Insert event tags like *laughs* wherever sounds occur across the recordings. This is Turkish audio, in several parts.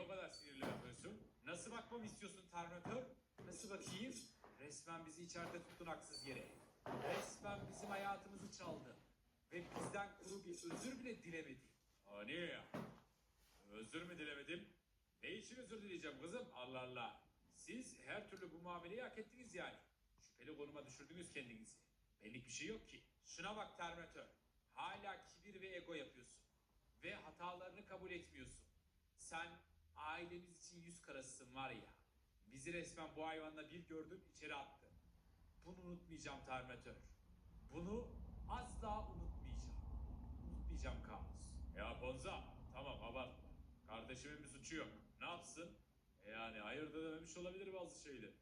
Niye o kadar sinirli yapıyorsun? Nasıl bakmamı istiyorsun Terminator? Nasıl bakayım? Resmen bizi içeride tuttun haksız yere. Resmen bizim hayatımızı çaldı. Ve bizden kuru bir özür bile dilemedi. Aa ya? Özür mü dilemedim? Ne için özür dileyeceğim kızım? Allah Allah. Siz her türlü bu muameleyi hak ettiniz yani. Şüpheli konuma düşürdünüz kendinizi. Benlik bir şey yok ki. Şuna bak Terminator. Hala kibir ve ego yapıyorsun. Ve hatalarını kabul etmiyorsun. Sen ailemiz için yüz karasısın var ya. Bizi resmen bu hayvanla bir gördün içeri attın. Bunu unutmayacağım Terminator. Bunu asla unutmayacağım. Unutmayacağım Kaos. Ya Bonza tamam abartma. Kardeşimin bir suçu yok. Ne yapsın? E Yani hayır da dememiş olabilir bazı şeyleri.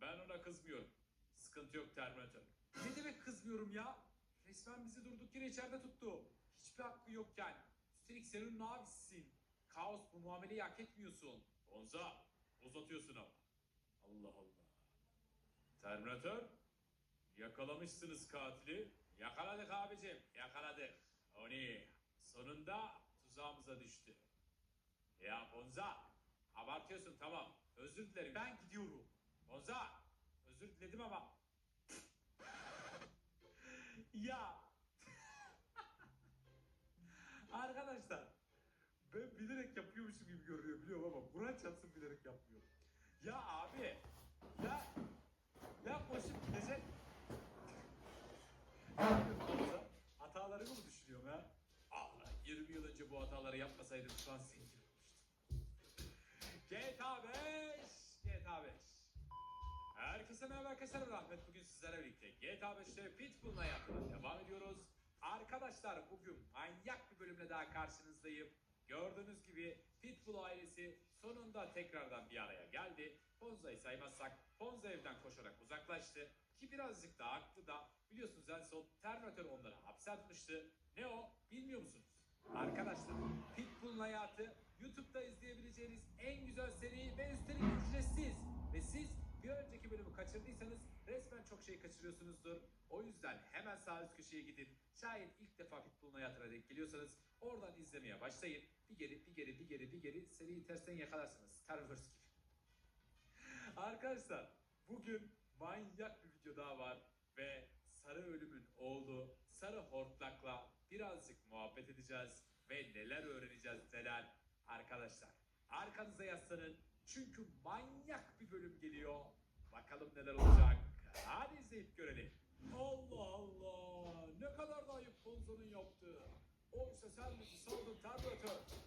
Ben ona kızmıyorum. Sıkıntı yok Terminator. Ne demek kızmıyorum ya? Resmen bizi durduk yere içeride tuttu. Hiçbir hakkı yokken. Üstelik sen onun abisisin. Kaos bu muameleyi hak etmiyorsun. Bonza uzatıyorsun ama. Allah Allah. Terminator yakalamışsınız katili. Yakaladık abicim yakaladık. Onu sonunda tuzağımıza düştü. Ya Bonza abartıyorsun tamam. Özür dilerim ben gidiyorum. Bonza özür diledim ama. *laughs* ya. *laughs* Arkadaşlar Ya abi ya ya koşup gidecek. Hatalarımı mı düşünüyorum ha? Allah 20 yıl önce bu hataları yapmasaydım şu an zengin olmuştum. GTA 5! GTA 5. Herkese merhaba arkadaşlar ben Ahmet. Bugün sizlerle birlikte GTA 5'te Pitbull'un hayatına devam ediyoruz. Arkadaşlar bugün manyak bir bölümle daha karşınızdayım. Gördüğünüz gibi Pitbull ailesi sonunda tekrardan bir araya geldi. Saymazsak Ponza evden koşarak uzaklaştı. Ki birazcık da haklı da biliyorsunuz en son Terminator onları hapse atmıştı. Ne o bilmiyor musunuz? Arkadaşlar Pitbull'un hayatı YouTube'da izleyebileceğiniz en güzel seri ve üstelik ücretsiz. Ve siz bir önceki bölümü kaçırdıysanız resmen çok şey kaçırıyorsunuzdur. O yüzden hemen sağ üst köşeye gidin. Şayet ilk defa Pitbull'un hayatına denk geliyorsanız oradan izlemeye başlayın. Bir geri bir geri bir geri bir geri seriyi tersten yakalarsınız. Starverse gibi. Arkadaşlar bugün manyak bir video daha var ve Sarı Ölüm'ün oğlu Sarı Hortlak'la birazcık muhabbet edeceğiz ve neler öğreneceğiz neler. Arkadaşlar arkanıza yaslanın çünkü manyak bir bölüm geliyor. Bakalım neler olacak. Hadi izleyip görelim. Allah Allah ne kadar da ayıp Bonzo'nun yaptığı. Oysa sen bizi saldın Terminator.